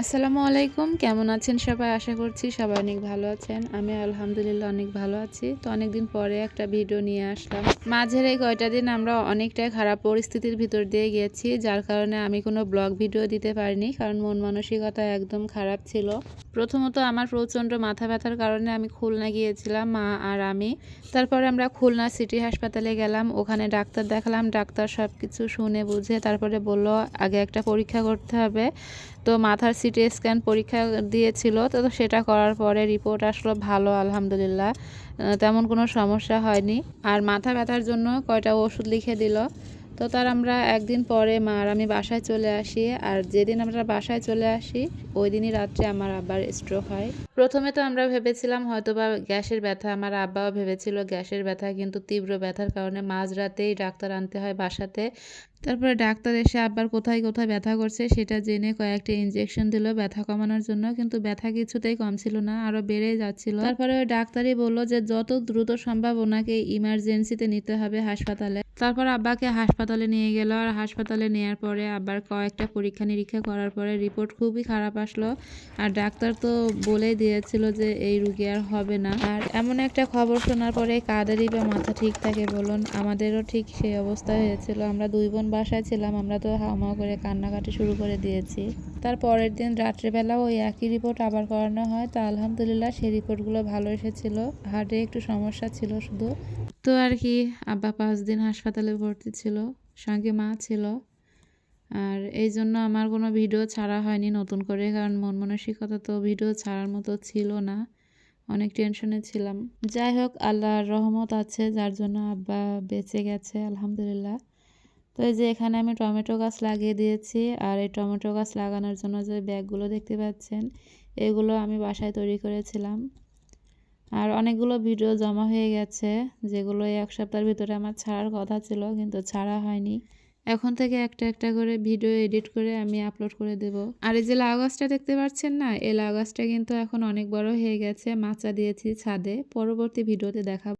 আসসালামু আলাইকুম। কেমন আছেন সবাই? আশা করছি সবাই অনেক ভালো আছেন। আমি আলহামদুলিল্লাহ অনেক ভালো আছি। তো অনেকদিন পরে একটা ভিডিও নিয়ে আসলাম। মাঝের এই কয়টা দিন আমরা অনেকটাই খারাপ পরিস্থিতির ভিতর দিয়ে গেছি যার কারণে আমি কোনো ব্লগ ভিডিও দিতে পারিনি, কারণ মন মানসিকতা একদম খারাপ ছিল। প্রথমত আমার প্রচণ্ড মাথা ব্যথার কারণে আমি খুলনা গিয়েছিলাম, মা আর আমি। তারপরে আমরা খুলনা সিটি হাসপাতালে গেলাম, ওখানে ডাক্তার দেখালাম, ডাক্তার সব কিছু শুনে বুঝে তারপরে বলল, আগে একটা পরীক্ষা করতে হবে। তো মাথার সিটি স্ক্যান পরীক্ষা দিয়েছিল, তো সেটা করার পরে রিপোর্ট আসলো, ভালো, আলহামদুলিল্লাহ। তেমন কোনো সমস্যা হয়নি। আর মাথা ব্যথার জন্য কয়টা ওষুধ লিখে দিল। তো তার আমরা একদিন পরে মা আর আমি বাসায় চলে আসি। আর যেদিন আমরা বাসায় চলে আসি ওই দিনই রাত্রে আমার আব্বার স্ট্রোক হয়। প্রথমে তো আমরা ভেবেছিলাম হয়তো বা গ্যাসের ব্যথা, আমার আব্বাও ভেবেছিল গ্যাসের ব্যথা, কিন্তু তীব্র ব্যথার কারণে মাঝরাতেই ডাক্তার আনতে হয় বাসাতে। তারপরে ডাক্তার এসে আব্বার কোথায় কোথায় ব্যথা করছে সেটা জেনে কয়েকটা ইনজেকশন দিল ব্যথা কমানোর জন্য, কিন্তু ব্যথা কিছুতেই কম ছিল না, আরও বেড়েই যাচ্ছিল। তারপরে ওই ডাক্তারই বলল যে যত দ্রুত সম্ভব ওনাকে ইমার্জেন্সিতে নিতে হবে হাসপাতালে। তারপর আব্বাকে হাসপাতালে নিয়ে গেল, আর হাসপাতালে নেওয়ার পরে আবার কয়েকটা পরীক্ষা নিরীক্ষা করার পরে রিপোর্ট খুবই খারাপ আসলো। আর ডাক্তার তো বলেই দিয়েছিল যে এই রুগী আর হবে না। আর এমন একটা খবর শোনার পরে কাদেরই বা মাথা ঠিক থাকে বলুন, আমাদেরও ঠিক সেই অবস্থা হয়েছিল। আমরা দুই বোন বাসায় ছিলাম, আমরা তো হাওমা করে কান্নাকাটি শুরু করে দিয়েছি। তার পরের দিন রাত্রেবেলা ওই একই রিপোর্ট আবার করানো হয়। তা আলহামদুলিল্লাহ সেই রিপোর্টগুলো ভালো এসেছিল। হার্টে একটু সমস্যা ছিল শুধু। তো আর কি, আব্বা পাঁচ দিন হাসপাতালে ভর্তি ছিল, সঙ্গে মা ছিল। আর এই জন্য আমার কোনো ভিডিও ছাড়া হয়নি নতুন করে, কারণ মন মানসিকতা তো ভিডিও ছাড়ার মতো ছিল না। অনেক টেনশনে ছিলাম। যাই হোক, আল্লাহর রহমত আছে, যার জন্য আব্বা বেঁচে গেছে, আলহামদুলিল্লাহ। তো এই যে এখানে আমি টমেটো গাছ লাগিয়ে দিয়েছি আর এই টমেটো গাছ লাগানোর জন্য যে ব্যাগগুলো দেখতে পাচ্ছেন, এগুলো আমি বাসায় তৈরি করেছিলাম। আর অনেকগুলো ভিডিও জমা হয়ে গেছে, যেগুলো এক সপ্তাহের ভিতরে আমার ছাড়ার কথা ছিল, কিন্তু ছাড়া হয়নি। এখন থেকে একটা একটা করে ভিডিও এডিট করে আমি আপলোড করে দেব। আর এই যে লাউ গাছটা দেখতে পাচ্ছেন না, এই লাউ গাছটা কিন্তু এখন অনেক বড় হয়ে গেছে, মাচা দিয়েছি ছাদে, পরবর্তী ভিডিওতে দেখাবো।